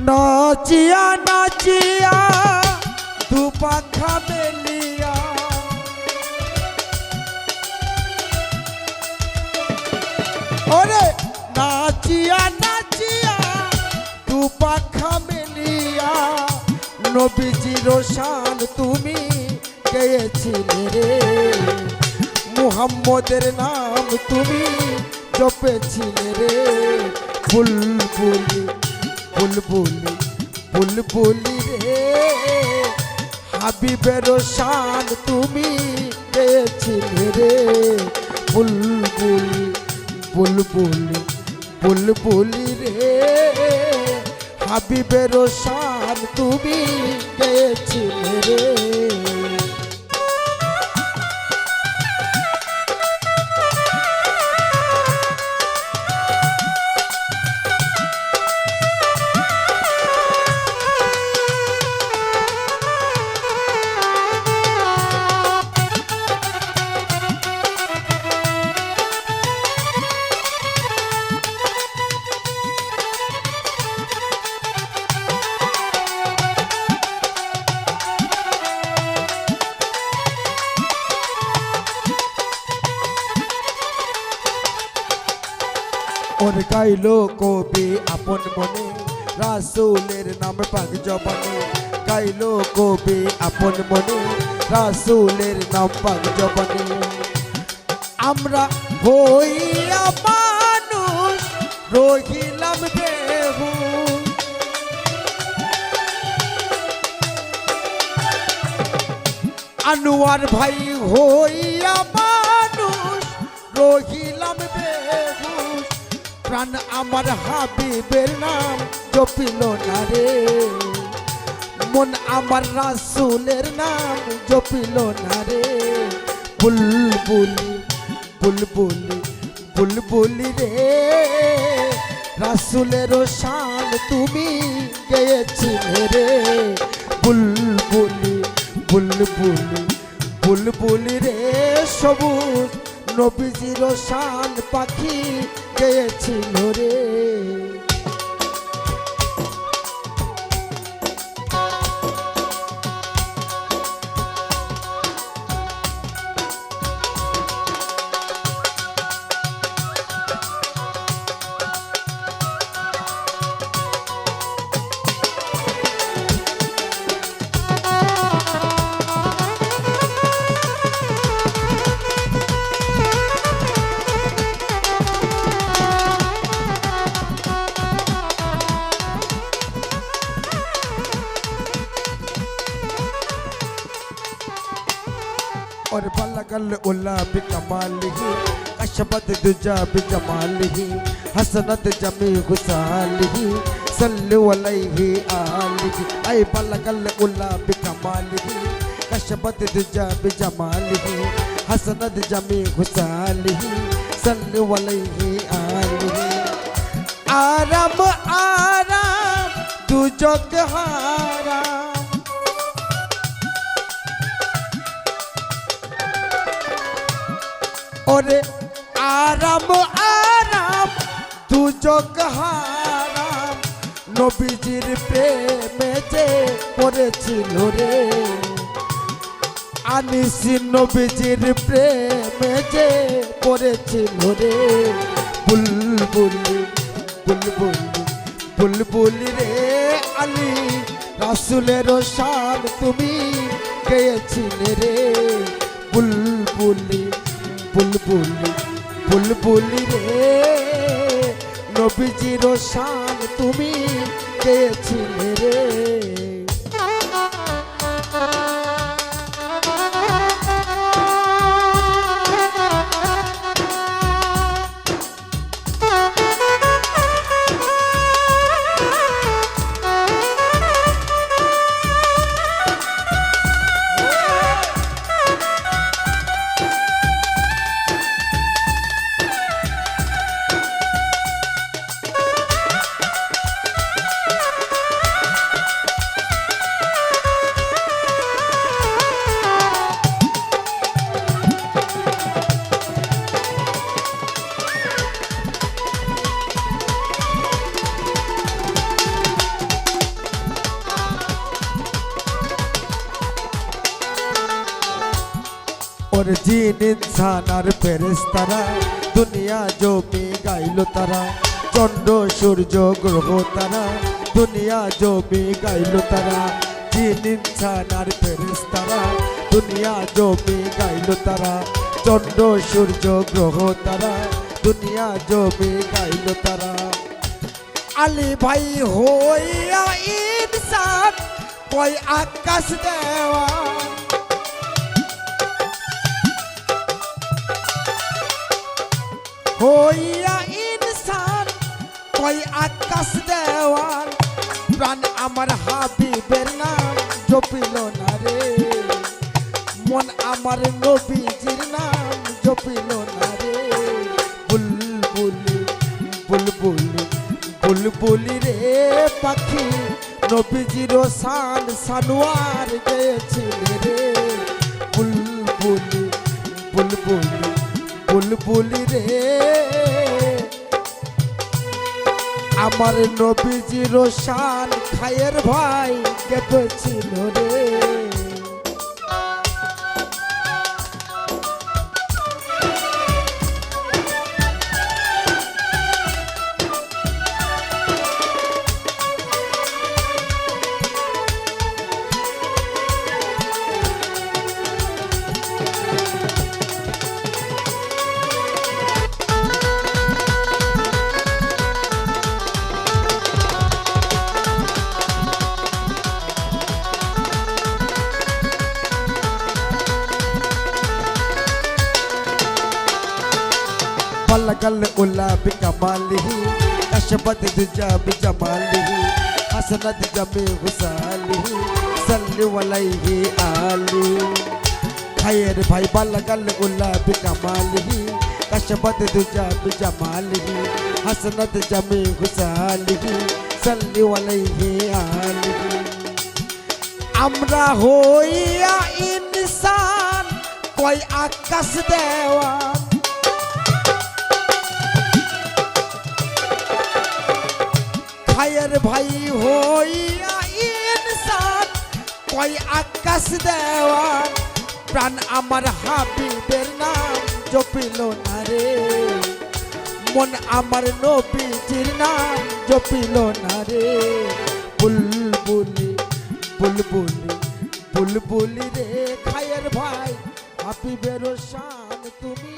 নাচিয়া নাচিয়া, দু পাখা মেলিয়া। ওরে, নাচিয়া নাচিয়া, দু পাখা মেলিয়া। নবীজির শান তুমি গেয়েছিলে রে। মুহাম্মদের নাম তুমি জপেছিলে রে। বুলবুলি বুলবুলি বুলবুলি রে। হাবিবের শান তুমি পেয়েছিলে রে। বুলবুলি বুলবুলি বুলবুলি রে। হাবিবের শান তুমি পেয়েছিলে রে। ওর গাইলো কবি আপন মনে। রাসুলের নাম পাক জবানে। গাইলো কবি আপন মনে। রাসুলের নাম পাক জবানে। আমরা হইয়া মানুষ, রহিলাম বেহু আনোয়ার ভাই হইয়া মানুষ, রহিলাম বেহুশ প্রাণ আমার হাবিবের নাম জপিল না রে। মন আমার রাসুলের নাম জপিল না রে। বুলবুলি বুলবুলি বুলবুলি রে। রাসুলের শান তুমি গেয়েছিলে রে। বুলবুলি বুলবুলি বুলবুলি রে। সবুজ নবীজির শান পাখি গেয়েছিল রে। और बलगल उल्ला बिकमालिही अशबद दुजा बिजमालिही हसनत जमी गुसालिही सल्लु अलैहि आलिही ऐ बलगल उल्ला बिकमालिही अशबद दुजा बिजमालिही हसनत जमी गुसालिही सल्लु अलैहि आलिही आराम आराम दुजग हाराम ওরে আরাম আরাম দুজগ হারাম। নবীজির প্রেমে যে পড়েছিল রে। আনিসি নবীজির প্রেমে যে পড়েছিল রে। বুলবুলি বুলবুলি বুলবুলি রে আলী, রাসুলের শান তুমি গেয়েছিলে রে। বুলবুলি বুলবুলি বুলবুলি রে। নবীজির শান তুমি গেয়েছিলে রে। ওর জিন ইনসান আর ফেরেস্তারা দুনিয়া জমি গাইল তারা, চন্দ্র, সূর্য, গ্রহ তারা, দুনিয়া জমি গাইল তারা, জিন ইনসান আর ফেরেস্তারা দুনিয়া জমি গাইল তারা, চন্দ্র, সূর্য, গ্রহ তারা, দুনিয়া জমি গাইল তারা। আলী ভাই হইয়া ইনসান কই আকাশ দেওয়া হইয়া ইনসান, কই আকাশ দেওয়াল, প্রাণ আমার হাবিবের নাম জপিল না রে। মন আমার নবীজির নাম জপিল না রে। বুলবুলি বুলবুলি বুলবুলি রে পাখি, নবীজির শান সানোয়ার গেছিল রে। বুলবুলি বুলবুলি বুলবুলি রে। আমার নবীজির শান খায়ের ভাই কেঁপেছিল রে? पलगल उला बिकमालिही कशबत दुजा बिजमालिही हसनत जमे हुसालिही सल्लि वलैहि आली खैर भाई बलगल उला बिकमालिही कशबत दुजा बिजमालिही हसनत जमे हुसालिही सल्लि वलैहि आली আমরা হইয়া ইনসান কই আকাশ দেওয়ান ভাইয়ের ভাই হইয়া ইনসান, কই আকাশ দেওয়ান, প্রাণ আমার হাবিবের নাম জপিল না রে। মন আমার নবীজির নাম জপিল না রে। বুলবুলি বুলবুলি বুলবুলি রে, খায়ের ভাই, হাবিবের শান তুমি